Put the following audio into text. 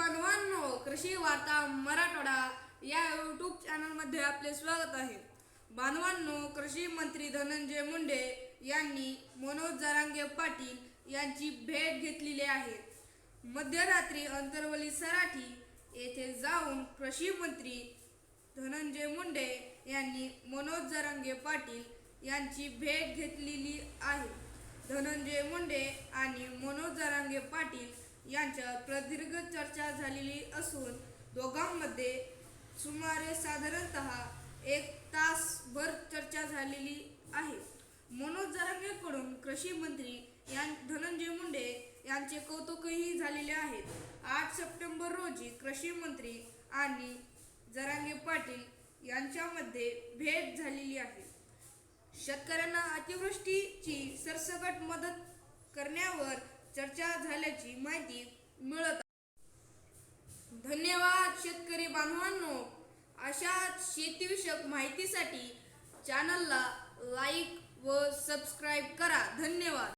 वार्ता मराठवाडा या यूट्यूब चॅनलमध्ये आपले स्वागत आहे. बांधवांनो कृषी मंत्री धनंजय मुंडे यांनी मनोज जरांगे पाटील यांची भेट घेतलेली आहे. मध्यरात्री अंतरवली सराठी येथे जाऊन कृषी मंत्री धनंजय मुंडे यांनी मनोज जरांगे पाटील यांची भेट घेतलेली आहे. धनंजय मुंडे आणि मनोज जरांगे पाटील यांच्यात प्रदीर्घ चर्चा झालेली असून दोघांमध्ये सुमारे साधारणतः एक तासभर चर्चा झालेली आहे. मनोज जरांगेकडून कृषी मंत्री यां धनंजय मुंडे यांचे कौतुकही झालेले आहेत. आठ सप्टेंबर रोजी कृषी मंत्री आणि जरांगे पाटील यांच्यामध्ये भेट झालेली आहे. शेतकऱ्यांना अतिवृष्टीची सरसकट मदत करण्यावर चर्चा झाल्याची माहिती मिळत आहे. धन्यवाद शेतकरी बांधवांनो. अशा शेतीविषयक माहितीसाठी चॅनलला लाईक व सबस्क्राईब करा. धन्यवाद.